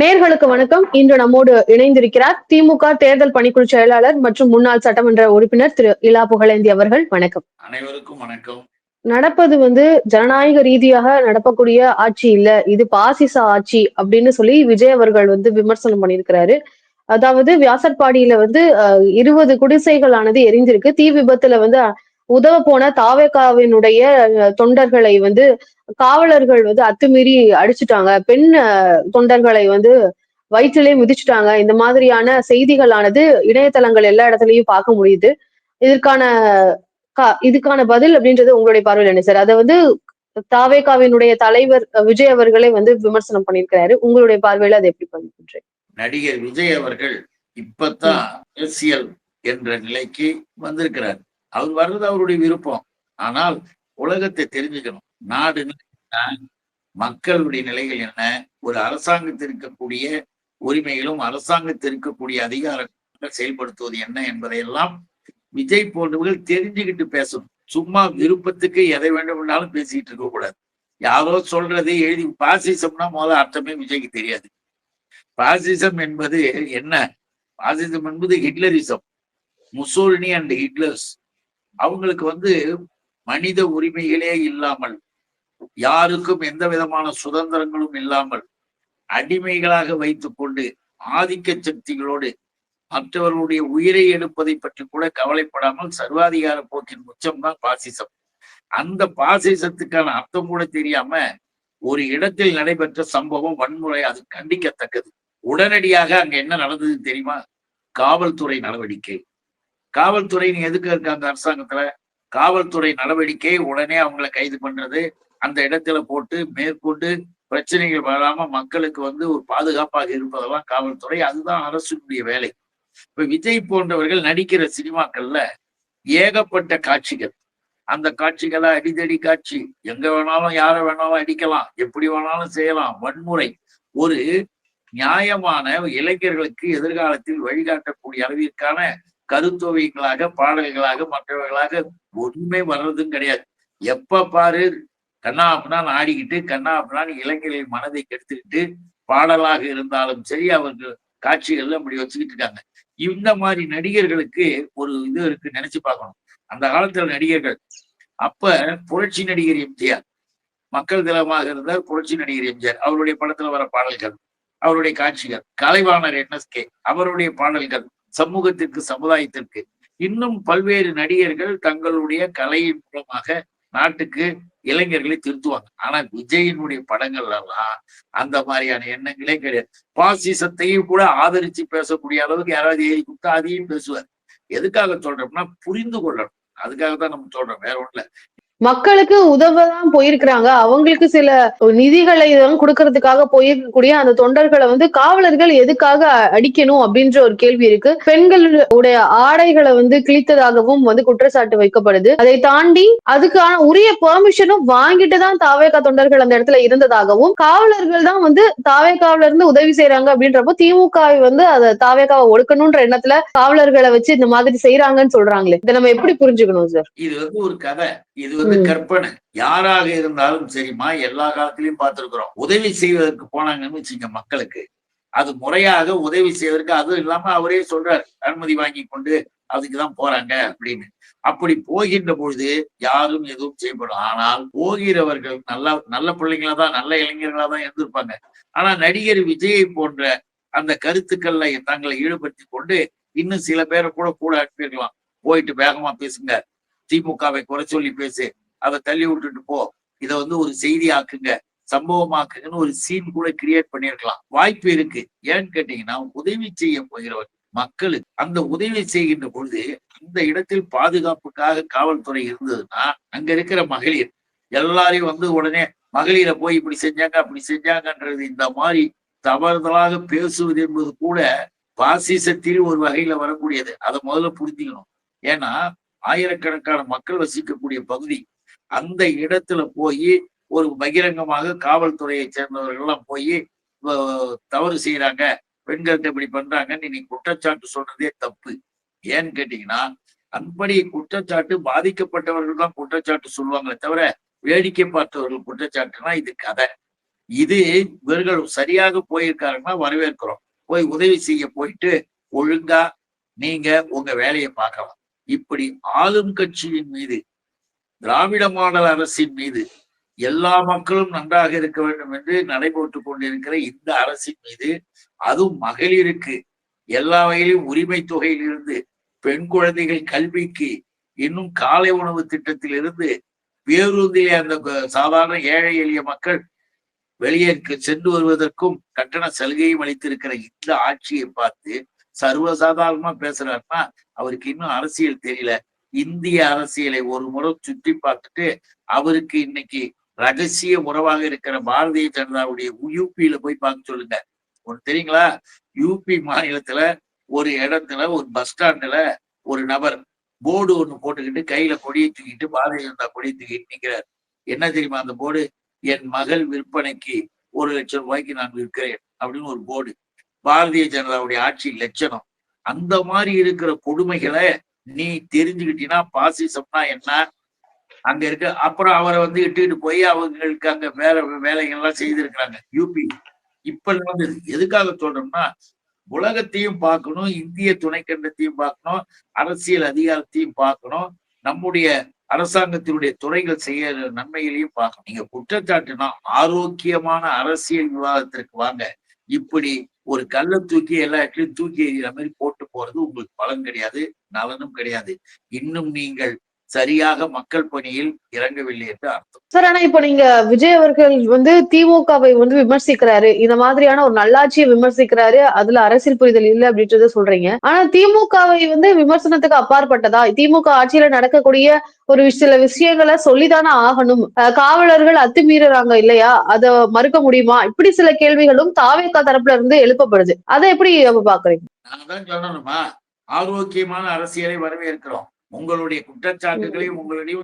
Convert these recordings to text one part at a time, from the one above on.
நேர்களுக்கு வணக்கம். இன்று நம்மோடு இணைந்திருக்கிறார் திமுக தேர்தல் பணிக்குழு செயலாளர் மற்றும் முன்னாள் சட்டமன்ற உறுப்பினர் திரு இலா புகழேந்தி அவர்கள். வணக்கம். அனைவருக்கும் வணக்கம். நடப்பது வந்து ஜனநாயக ரீதியாக நடப்பக்கூடிய ஆட்சி இல்ல. இது பாசிச ஆட்சி அப்படின்னு சொல்லி விஜய் அவர்கள் வந்து விமர்சனம் பண்ணியிருக்கிறாரு. அதாவது வியாசர்பாடியில வந்து இருபது குடிசைகளானது எரிந்திருக்கு தீ விபத்துல வந்து உதவ போன தாவேகாவினுடைய தொண்டர்களை வந்து காவலர்கள் வந்து அத்துமீறி அடிச்சுட்டாங்க. பெண் தொண்டர்களை வந்து வயிற்றிலே மிதிச்சுட்டாங்க. இந்த மாதிரியான செய்திகளானது இணையதளங்கள் எல்லா இடத்துலயும் பார்க்க முடியுது. இதற்கான கா- இதுக்கான பதில் அப்படின்றது உங்களுடைய பார்வையில் என்ன சார்? அதை வந்து தாவேகாவினுடைய தலைவர் விஜய் அவர்களே வந்து விமர்சனம் பண்ணியிருக்கிறாரு. உங்களுடைய பார்வையில அதை எப்படி பண்ணுறேன் நடிகர் விஜய் அவர்கள் இப்பதான் அரசியல் என்ற நிலைக்கு வந்திருக்கிறார். அவர் வர்றது அவருடைய விருப்பம். ஆனால் உலகத்தை தெரிஞ்சுக்கணும். நாடு என்ன மக்களுடைய நிலைகள் என்ன? ஒரு அரசாங்கத்தில் இருக்கக்கூடிய உரிமைகளும் அரசாங்கத்தில் இருக்கக்கூடிய அதிகாரங்களை செயல்படுத்துவது என்ன என்பதையெல்லாம் விஜய் போன்றவர்கள் தெரிஞ்சுக்கிட்டு பேசணும். சும்மா விருப்பத்துக்கு எதை வேண்டும்னாலும் பேசிக்கிட்டு இருக்க கூடாது. யாரோ சொல்றதை எழுதி பாசிசம்னா முதல்ல அர்த்தமே விஜய்க்கு தெரியாது. பாசிசம் என்பது என்ன? பாசிசம் என்பது ஹிட்லரிசம். Mussolini and Hitler's. அவங்களுக்கு வந்து மனித உரிமைகளே இல்லாமல் யாருக்கும் எந்த விதமான சுதந்திரங்களும் இல்லாமல் அடிமைகளாக வைத்துக்கொண்டு ஆதிக்க சக்திகளோடு மற்றவர்களுடைய உயிரை எடுப்பதை பற்றி கூட கவலைப்படாமல் சர்வாதிகார போக்கின் உச்சம்தான் பாசிசம். அந்த பாசிசத்துக்கான அர்த்தம் கூட தெரியாம ஒரு இடத்தில் நடைபெற்ற சம்பவம் வன்முறை அது கண்டிக்கத்தக்கது. உடனடியாக அங்க என்ன நடந்தது தெரியுமா? காவல்துறை நடவடிக்கை. காவல்துறை நீ எதுக்கு இருக்கு அந்த அரசாங்கத்துல? காவல்துறை நடவடிக்கை உடனே அவங்கள கைது பண்றது. அந்த இடத்துல போட்டு மேற்கொண்டு பிரச்சனைகள் வராம மக்களுக்கு வந்து ஒரு பாதுகாப்பாக இருப்பதெல்லாம் காவல்துறை. அதுதான் அரசுடைய வேலை. இப்ப விஜய் போன்றவர்கள் நடிக்கிற சினிமாக்கள்ல ஏகப்பட்ட காட்சிகள். அந்த காட்சிகளா அடிதடி காட்சி. எங்க வேணாலும் யாரை வேணாலும் அடிக்கலாம். எப்படி வேணாலும் செய்யலாம். வன்முறை. ஒரு நியாயமான இளைஞர்களுக்கு எதிர்காலத்தில் வழிகாட்டக்கூடிய அளவிற்கான கருத்தோவியங்களாக பாடல்களாக மற்றவர்களாக ஒண்ணுமே வர்றதும் கிடையாது. எப்ப பாரு கண்ணா அப்படின்னு ஆடிக்கிட்டு கண்ணா அப்படின்னு இளைஞர்களின் மனதை கெடுத்துக்கிட்டு பாடலாக இருந்தாலும் சரி அவர்கள் காட்சிகள்ல அப்படி வச்சுக்கிட்டு இருக்காங்க. இந்த மாதிரி நடிகர்களுக்கு ஒரு இது இருக்கு நினைச்சு பார்க்கணும். அந்த காலத்துல நடிகர்கள் அப்ப புரட்சி நடிகர் எம்ஜிஆர் மக்கள் திலமாக இருந்தார் புரட்சி நடிகர் எம்ஜிஆர் அவருடைய படத்துல வர பாடல்கள் அவருடைய காட்சிகள் கலைவாணர் என்எஸ்கே அவருடைய பாடல்கள் சமூகத்திற்கு சமுதாயத்திற்கு. இன்னும் பல்வேறு நடிகர்கள் தங்களுடைய கலையின் மூலமாக நாட்டுக்கு இளைஞர்களை திருத்துவாங்க. ஆனா விஜயனுடைய படங்கள் எல்லாம் அந்த மாதிரியான எண்ணங்களே கிடையாது. பாசிசத்தையும் கூட ஆதரிச்சு பேசக்கூடிய அளவுக்கு யாராவது எழுதி கொடுத்தா அதையும் பேசுவார். எதுக்காக சொல்றோம்னா புரிந்து கொள்ளணும். அதுக்காக தான் நம்ம சொல்றோம். வேற ஒண்ணுல மக்களுக்கு உதவதான் போயிருக்கிறாங்க. அவங்களுக்கு சில நிதிகளை இதெல்லாம் கொடுக்கறதுக்காக போயிருக்கக்கூடிய அந்த தொண்டர்களை வந்து காவலர்கள் எதுக்காக அடிக்கணும் அப்படின்ற ஒரு கேள்வி இருக்கு. பெண்களுடைய ஆடைகளை வந்து கிழித்ததாகவும் வந்து குற்றச்சாட்டு வைக்கப்படுது. அதை தாண்டி அதுக்கான உரிய பெர்மிஷனும் வாங்கிட்டு தான் தாவேகா தொண்டர்கள் அந்த இடத்துல இருந்ததாகவும் காவலர்கள் தான் வந்து தாவேகாவில இருந்து உதவி செய்யறாங்க அப்படின்றப்போ திமுக வந்து அதை தாவேகாவை ஒடுக்கணும்ன்ற எண்ணத்துல காவலர்களை வச்சு இந்த மாதிரி செய்யறாங்கன்னு சொல்றாங்களே. இதை நம்ம எப்படி புரிஞ்சுக்கணும் சார் இது வந்து ஒரு கதை. இது வந்து. கற்பனை. யாராக இருந்தாலும் சரிம்மா எல்லா காலத்திலயும் பார்த்திருக்கிறோம். உதவி செய்வதற்கு போனாங்கன்னு வச்சுங்க மக்களுக்கு. அது முறையாக உதவி செய்வதற்கு அதுவும் இல்லாம அவரே சொல்றாரு அனுமதி வாங்கி கொண்டு அதுக்குதான் போறாங்க அப்படின்னு. அப்படி போகின்ற பொழுது யாரும் எதுவும் செய்யப்படும் ஆனால் போகிறவர்கள் நல்ல நல்ல பிள்ளைங்களா தான் நல்ல இளைஞர்களா தான் இருந்திருப்பாங்க. ஆனா நடிகர் விஜயை போன்ற அந்த கருத்துக்கள்ல தங்களை ஈடுபடுத்தி கொண்டு இன்னும் சில பேரை கூட கூட அனுப்பியிருக்கலாம் போயிட்டு வேகமா பேசுங்க. திமுகவை குறை சொல்லி பேசு. அதை தள்ளி விட்டுட்டு போ. இதை வந்து ஒரு செய்தி ஆக்குங்க சம்பவமாக்குங்கன்னு ஒரு சீன் கூட கிரியேட் பண்ணிருக்கலாம் வாய்ப்பு இருக்கு. ஏன்னு கேட்டீங்கன்னா உதவி செய்ய போகிறவர் மக்களுக்கு. அந்த உதவி செய்கின்ற பொழுது அந்த இடத்தில் பாதுகாப்புக்காக காவல்துறை இருந்ததுன்னா அங்க இருக்கிற மகளிர் எல்லாரையும் வந்து உடனே மகளிரை போய் இப்படி செஞ்சாங்க அப்படி செஞ்சாங்கன்றது இந்த மாதிரி தவறுதலாக பேசுவது என்பது கூட பாசிசத்தில் ஒரு வகையில வரக்கூடியது. அதை முதல்ல புரிஞ்சுக்கணும். ஏன்னா ஆயிரக்கணக்கான மக்கள் வசிக்கக்கூடிய பகுதி அந்த இடத்துல போய் ஒரு பகிரங்கமாக காவல்துறையை சேர்ந்தவர்கள் எல்லாம் போய் தவறு செய்யறாங்க பெண்கள்கிட்ட இப்படி பண்றாங்கன்னு நீ குற்றச்சாட்டு சொல்றதே தப்பு. ஏன்னு கேட்டீங்கன்னா அன்படி குற்றச்சாட்டு பாதிக்கப்பட்டவர்கள் தான் குற்றச்சாட்டு சொல்லுவாங்களே தவிர வேடிக்கை பார்த்தவர்கள் குற்றச்சாட்டுனா இது கதை. இது இவர்கள் சரியாக போயிருக்காருன்னா வரவேற்கிறோம். போய் உதவி செய்ய போயிட்டு ஒழுங்கா நீங்க உங்க வேலையை பார்க்கலாம். இப்படி ஆளும் கட்சியின் மீது திராவிட மாடல் அரசின் மீது எல்லா மக்களும் நன்றாக இருக்க வேண்டும் என்று நடைபெற்று கொண்டிருக்கிற இந்த அரசின் மீது அதுவும் மகளிருக்கு எல்லா வகையிலும் உரிமை தொகையிலிருந்து பெண் குழந்தைகள் கல்விக்கு இன்னும் காலை உணவு திட்டத்தில் இருந்து பேருந்திலே அந்த சாதாரண ஏழை எளிய மக்கள் வெளியே சென்று வருவதற்கும் கட்டண சலுகையும் அளித்திருக்கிற இந்த ஆட்சியை பார்த்து சர்வசாதாரணமா பேசுறாருன்னா அவருக்கு இன்னும் அரசியல் தெரியல. இந்திய அரசியலை ஒரு முறை சுற்றி பார்த்துட்டு அவருக்கு இன்னைக்கு ரகசிய உறவாக இருக்கிற பாரதிய ஜனதாவுடைய யூபியில போய் பார்க்க சொல்லுங்க. ஒன்னு தெரியுங்களா? யூபி மாநிலத்துல ஒரு இடத்துல ஒரு பஸ் ஸ்டாண்டுல ஒரு நபர் போர்டு ஒண்ணு போட்டுக்கிட்டு கையில கொடியை தூக்கிட்டு பாரதிய ஜனதா கொடியை தூக்கிட்டு நிற்கிறார் என்ன தெரியுமா அந்த போர்டு என் மகள் விற்பனைக்கு ஒரு லட்சம் ரூபாய்க்கு நான் விற்கிறேன் அப்படின்னு ஒரு போர்டு பாரதிய ஜனதாவுடைய ஆட்சி லட்சணம். அந்த மாதிரி இருக்கிற கொடுமைகளை நீ தெரிஞ்சுக்கிட்டீங்கன்னா பாசிசம்னா என்ன? அங்க இருக்க. அப்புறம் அவரை வந்து இட்டுக்கிட்டு போய் அவங்களுக்கு அங்க வேற வேலைகள் எல்லாம் செய்திருக்கிறாங்க. யூபி. இப்ப வந்து எதுக்காக சொல்றோம்னா உலகத்தையும் பார்க்கணும் இந்திய துணைக்கண்டத்தையும் பார்க்கணும் அரசியல் அதிகாரத்தையும் பார்க்கணும் நம்முடைய அரசாங்கத்தினுடைய துறைகள் செய்ய நன்மைகளையும் பார்க்கணும். நீங்க குற்றச்சாட்டுனா ஆரோக்கியமான அரசியல் விவாதத்திற்கு வாங்க. இப்படி ஒரு கல்லை தூக்கி எல்லா இடத்துலயும் தூக்கி எறிகிற மாதிரி போட்டு போறது உங்களுக்கு பலன் கிடையாது நலனும் கிடையாது. இன்னும் நீங்கள் சரியாக மக்கள் பணியில் இறங்கவில்லை என்று அர்த்தம். சார் ஆனா இப்போ நீங்க விஜய் அவர்கள் வந்து திமுகவை வந்து விமர்சிக்கிறாரு. இந்த மாதிரியான ஒரு நல்லாட்சியை விமர்சிக்கிறாரு. அதுல அரசியல் புரிதல் இல்ல அப்படின்றத சொல்றீங்க. ஆனா திமுகவை வந்து விமர்சனத்துக்கு அப்பாற்பட்டதா? திமுக ஆட்சியில நடக்கக்கூடிய ஒரு சில விஷயங்களை சொல்லிதானே ஆகணும். காவலர்கள் அத்துமீறுறாங்க இல்லையா? அதை மறுக்க முடியுமா? இப்படி சில கேள்விகளும் தாவேக்கா தரப்புல இருந்து எழுப்பப்படுது. அதை எப்படி பாக்குறீங்க? நான் தான் சொல்லணுமா? ஆரோக்கியமான அரசியலை வரவேற்கிறோம். உங்களுடைய குற்றச்சாட்டுகளையும் உங்களுடைய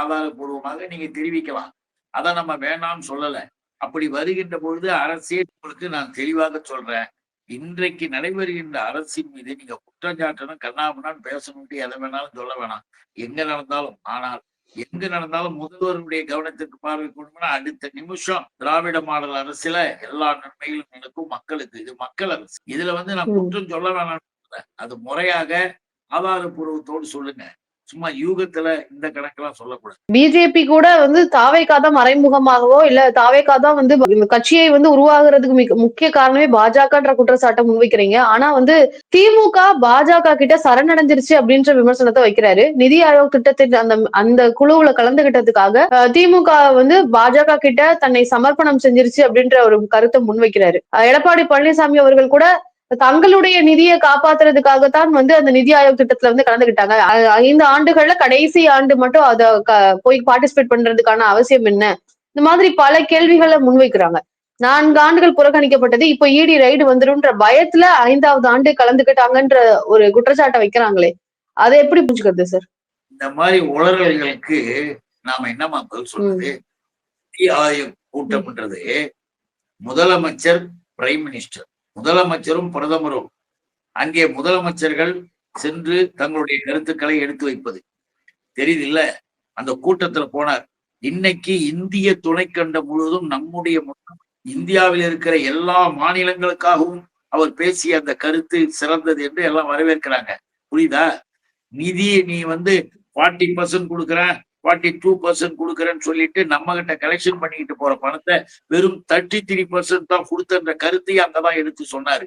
ஆதாரபூர்வமாக நீங்க தெரிவிக்கலாம். அதை நம்ம வேணாம்னு சொல்லல. அப்படி வருகின்ற பொழுது அரசியல் உங்களுக்கு நான் தெளிவாக சொல்றேன். இன்றைக்கு நடைபெறுகின்ற அரசின் மீது நீங்க குற்றச்சாட்டணும் கண்ணாமண்ணான்னு பேசணும்ட்டு எதை வேணாலும் சொல்ல வேணாம். எங்க நடந்தாலும் ஆனால் எங்க நடந்தாலும் முதல்வருடைய கவனத்திற்கு பார்வை கொண்டுனா அடுத்த நிமிஷம் திராவிட மாடல் அரசுல எல்லா நன்மைகளும் நடக்கும் மக்களுக்கு. இது மக்கள் அரசு. இதுல வந்து நான். குற்றம் சொல்ல வேணாம் அது முறையாக ஆதாரபூர்வத்தோடு சொல்லுங்க. சும்மா யூகத்துல இந்த கணக்கெல்லாம் சொல்லக்கூடாது. பிஜேபி கூட வந்து தாவேக்கா தான் மறைமுகமாகவோ இல்ல தாவேக்கா தான் வந்து இந்த கட்சியை வந்து உருவாகிறதுக்கு மிக முக்கிய காரணமே பாஜகன்ற குற்றச்சாட்டை முன்வைக்கிறீங்க. ஆனா வந்து திமுக பாஜக கிட்ட சரணடைஞ்சிருச்சு அப்படின்ற விமர்சனத்தை வைக்கிறாரு. நிதி ஆயோக் திட்டத்தின் அந்த அந்த குழுவுல கலந்துகிட்டதுக்காக திமுக வந்து பாஜக கிட்ட தன்னை சமர்ப்பணம் செஞ்சிருச்சு அப்படின்ற ஒரு கருத்தை முன்வைக்கிறாரு. எடப்பாடி பழனிசாமி அவர்கள் கூட தங்களுடைய நிதியை காப்பாத்துறதுக்காகத்தான் வந்து அந்த நிதி ஆயோக் திட்டத்துல வந்து கலந்துகிட்டாங்க. ஐந்து ஆண்டுகள்ல கடைசி ஆண்டு மட்டும் அத போய் பார்ட்டிசிபேட் பண்றதுக்கான அவசியம் என்ன? இந்த மாதிரி பல கேள்விகளை முன்வைக்கிறாங்க. நான்கு ஆண்டுகள் புறக்கணிக்கப்பட்டது இப்போ இடி ரைடு வந்துரும்ன்ற பயத்துல ஐந்தாவது ஆண்டு கலந்துக்கிட்டாங்கன்ற ஒரு குற்றச்சாட்டை வைக்கிறாங்களே. அதை எப்படி புரிஞ்சுக்கிறது சார் இந்த மாதிரி உளறல்களுக்கு நாம என்னமா பதில் சொல்றது? கூட்டம்ன்றது முதலமைச்சர் பிரைம் மினிஸ்டர் முதலமைச்சரும் பிரதமரும் அங்கே முதலமைச்சர்கள் சென்று தங்களுடைய கருத்துக்களை எடுத்து வைப்பது. தெரியுது இல்ல அந்த கூட்டத்துல போனார். இன்னைக்கு இந்திய துணைக்கண்டம் முழுவதும் நம்முடைய இந்தியாவில் இருக்கிற எல்லா மாநிலங்களுக்காகவும் அவர் பேசிய அந்த கருத்து சிறந்தது என்று எல்லாம் வரவேற்கிறாங்க. புரியுதா? நிதியை நீ வந்து ஃபார்ட்டி பர்சன்ட் கொடுக்குறேன் ஃபார்ட்டி டூ பர்சன்ட் கொடுக்குறேன்னு சொல்லிட்டு நம்ம கிட்ட கலெக்ஷன் பண்ணிக்கிட்டு போற பணத்தை வெறும் தேர்ட்டி த்ரீ பர்சன்ட் தான் கொடுத்தன்ற கருத்தையும் அங்கதான் எடுத்து சொன்னாரு.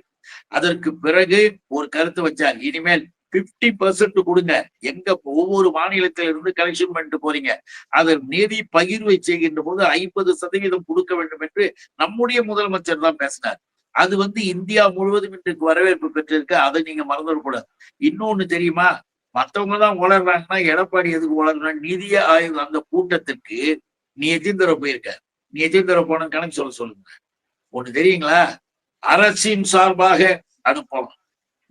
அதற்கு பிறகு ஒரு கருத்து வச்சார். இனிமேல் பிப்டி பர்சன்ட் கொடுங்க. எங்க ஒவ்வொரு மாநிலத்தில இருந்து கலெக்ஷன் பண்ணிட்டு போறீங்க. அதை நிதி பகிர்வை செய்கின்ற போது ஐம்பது சதவீதம் கொடுக்க வேண்டும் என்று நம்முடைய முதலமைச்சர் தான் பேசினார். அது வந்து இந்தியா முழுவதும் இன்றைக்கு வரவேற்பு பெற்றிருக்கு. அதை நீங்க மறந்துடக்கூடாது. இன்னொன்னு தெரியுமா? மத்தவங்க தான் உளர்றாங்கன்னா எடப்பாடி எதுக்கு உளர்றாங்க நிதி ஆய்வு அந்த கூட்டத்திற்கு நீ எதிர்ந்தர போயிருக்க நீ எதிர்ந்தர போன கணக்கு சொல்ல சொல்லுங்க. ஒண்ணு தெரியுங்களா? அரசின் சார்பாக அனுப்பணும்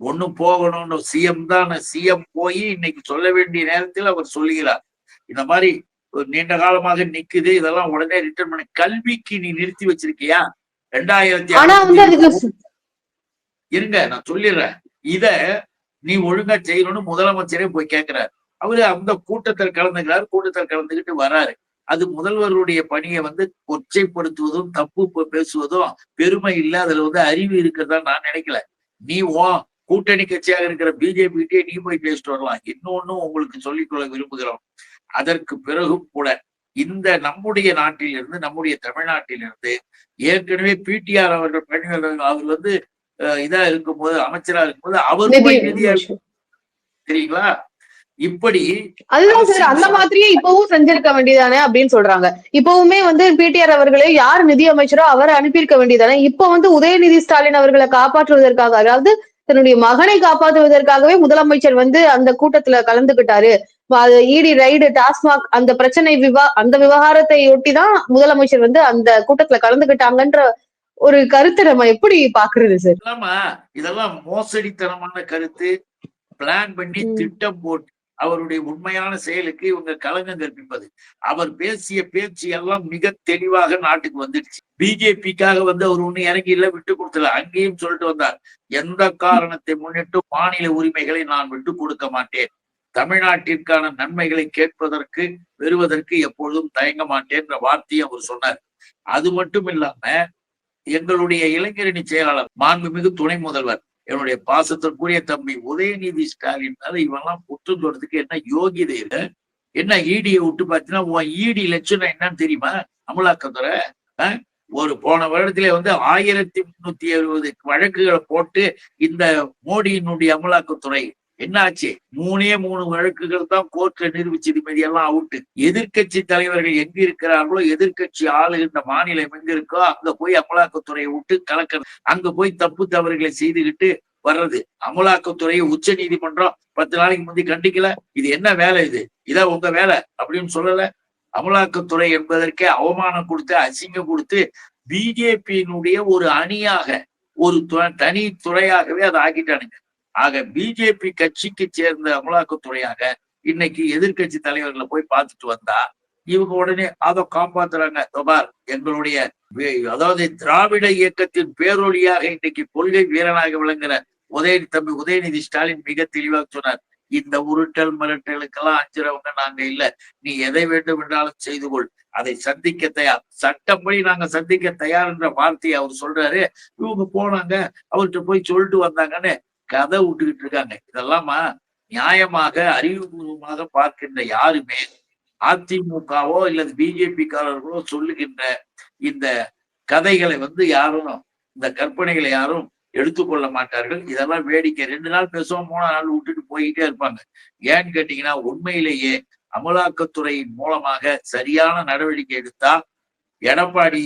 ஒண்ணு போகணும்னு சிஎம் தான் சிஎம் போய் இன்னைக்கு சொல்ல வேண்டிய நேரத்தில் அவர் சொல்லுகிறார். இந்த மாதிரி ஒரு நீண்ட காலமாக நிக்குது இதெல்லாம் உடனே ரிட்டர்ன் பண்ணி கல்விக்கு நீ நிறுத்தி வச்சிருக்கியா? ரெண்டாயிரத்தி இருங்க நான் சொல்லிடுறேன். இத நீ ஒழுங்கா செய்யணும்னு முதலமைச்சரே போய் கேட்கிறார் அவரு அந்த கூட்டத்தில் கலந்துக்கிறாரு கூட்டத்தில் கலந்துக்கிட்டு வராரு. அது முதல்வருடைய பணியை வந்து கொச்சைப்படுத்துவதும் தப்பு பேசுவதும் பெருமை இல்ல அதுல வந்து அறிவு இருக்கிறதா நான் நினைக்கல. நீ ஓ கூட்டணி கட்சியாக இருக்கிற பிஜேபிகிட்டே நீ போய் பேசிட்டு வரலாம். இன்னொன்னு உங்களுக்கு சொல்லிக்கொள்ள விரும்புகிறோம். அதற்கு பிறகும் கூட இந்த நம்முடைய நாட்டிலிருந்து நம்முடைய தமிழ்நாட்டிலிருந்து ஏற்கனவே பிடிஆர் அவர்கள் பணியாளர் அவர் வந்து இதா இருக்கும்போது அமைச்சரா இருக்கும்போது அவர் போய் நிதியா தெரியுங்களா? இப்படி அதுதான் சார் அந்த மாதிரியே இப்பவும் செஞ்சிருக்க வேண்டியதானே அப்படின்னு சொல்றாங்க. இப்பவுமே வந்து பிடிஆர் அவர்களே யார் நிதி அமைச்சரோ அவரை அனுப்பியிருக்க வேண்டியதானே. இப்ப வந்து உதயநிதி ஸ்டாலின் அவர்களை காப்பாற்றுவதற்காக அதாவது தன்னுடைய மகனை காப்பாற்றுவதற்காகவே முதலமைச்சர் வந்து அந்த கூட்டத்துல கலந்துகிட்டாரு. இடி ரைடு டாஸ்மாக் அந்த பிரச்சனை விவா அந்த விவகாரத்தை ஒட்டி தான் முதலமைச்சர் வந்து அந்த கூட்டத்துல கலந்துகிட்டாங்கன்ற ஒரு கருத்தை நம்ம எப்படி பாக்குறது சார் இதெல்லாம் மோசடித்தனமான கருத்து. பிளான் பண்ணி. திட்டம் போட்டு அவருடைய உண்மையான செயலுக்கு இவங்க களங்கம் கற்பிப்பது. அவர் பேசிய பேச்சு எல்லாம் மிக தெளிவாக நாட்டுக்கு வந்துடுச்சு. பிஜேபிக்காக வந்து அவர் ஒண்ணு இறங்கி இல்ல விட்டு கொடுத்தல அங்கேயும் சொல்லிட்டு வந்தார். எந்த காரணத்தை முன்னிட்டு மாநில உரிமைகளை நான் விட்டு கொடுக்க மாட்டேன். தமிழ்நாட்டிற்கான நன்மைகளை கேட்பதற்கு பெறுவதற்கு எப்பொழுதும் தயங்க மாட்டேன்ற வார்த்தையை அவர் சொன்னார். அது மட்டும் இல்லாம எங்களுடைய இளைஞரணி செயலாளர் மாண்புமிகு துணை முதல்வர் என்னுடைய பாசத்திற்குரிய தம்பி உதயநிதி ஸ்டாலின் மேல இவெல்லாம் குற்றம் சொல்றதுக்கு என்ன யோகிதை இல்ல? என்ன ஈடியை விட்டு பார்த்தீங்கன்னா உன் ஈடி லட்சணம் என்னன்னு தெரியுமா? அமலாக்கத்துறை ஒரு போன வருடத்திலே வந்து ஆயிரத்தி முன்னூத்தி எழுபது வழக்குகளை போட்டு இந்த மோடியினுடைய அமலாக்கத்துறை என்னாச்சு? மூணே மூணு வழக்குகள் தான் கோர்ட்ல நிரூபிச்சது மீதி எல்லாம் அவுட்டு எதிர்க்கட்சி தலைவர்கள் எங்க இருக்கிறார்களோ எதிர்க்கட்சி ஆளுகின்ற மாநிலம் எங்க இருக்கோ அங்க போய் அமலாக்கத்துறையை விட்டு கலக்க அங்க போய் தப்பு தவறுகளை செய்துகிட்டு வர்றது. அமலாக்கத்துறையை உச்ச நீதிமன்றம் பத்து நாளைக்கு முந்தி கண்டிக்கல. இது என்ன வேலை இது? இதான் உங்க வேலை அப்படின்னு சொல்லல. அமலாக்கத்துறை என்பதற்கே அவமானம் கொடுத்து அசிங்கம் கொடுத்து பிஜேபியினுடைய ஒரு அணியாக ஒரு து- தனி துறையாகவே அதை ஆக்கிட்டானுங்க. ஆக பிஜேபி கட்சிக்கு சேர்ந்த அமலாக்கத்துறையாக இன்னைக்கு எதிர்க்கட்சி தலைவர்களை போய் பார்த்துட்டு வந்தா இவங்க உடனே அதை காப்பாத்துறாங்க. தொபார் எங்களுடைய அதாவது திராவிட இயக்கத்தின் பேரொழியாக இன்னைக்கு கொள்கை வீரனாக விளங்குற உதயநிதி தம்பி உதயநிதி ஸ்டாலின் மிக தெளிவாக சொன்னார். இந்த உருட்டல் மிரட்டலுக்கெல்லாம் அஞ்சுறவங்க நாங்க இல்ல. நீ எதை வேண்டும் என்றாலும் செய்து கொள். அதை சந்திக்க தயார் சட்டப்படி நாங்க சந்திக்க தயார் என்ற வார்த்தையை அவர் சொல்றாரு. இவங்க போனாங்க. அவர்கிட்ட போய் சொல்லிட்டு வந்தாங்கன்னு கதை விட்டுக்கிட்டு இருக்காங்க. இதெல்லாமா? நியாயமாக அறிவுபூர்வமாக பார்க்கின்ற யாருமே அதிமுகவோ இல்லது பிஜேபி காரர்களோ சொல்லுகின்ற இந்த கதைகளை வந்து யாரும் இந்த கற்பனைகளை யாரும் எடுத்துக்கொள்ள மாட்டார்கள். இதெல்லாம் வேடிக்கை. ரெண்டு நாள் பேசுவோம் மூணு நாள் விட்டுட்டு போயிட்டே இருப்பாங்க. ஏன்னு கேட்டீங்கன்னா உண்மையிலேயே அமலாக்கத்துறையின் மூலமாக சரியான நடவடிக்கை எடுத்தா எடப்பாடி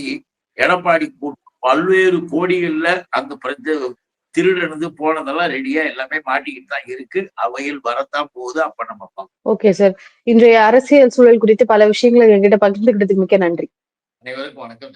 எடப்பாடி பல்வேறு கோடிகள்ல அந்த பிரச்ச திருடனது போனதெல்லாம் ரெடியா எல்லாமே மாட்டிக்கிட்டு தான் இருக்கு. அவையில் வரத்தான் போகுது. அப்ப நம்ம பார்ப்போம். ஓகே சார் இன்றைய அரசியல் சூழல் குறித்து பல விஷயங்களை என்கிட்ட பகிர்ந்துக்கிட்டதுக்கு மிக்க நன்றி. அனைவருக்கும் வணக்கம்.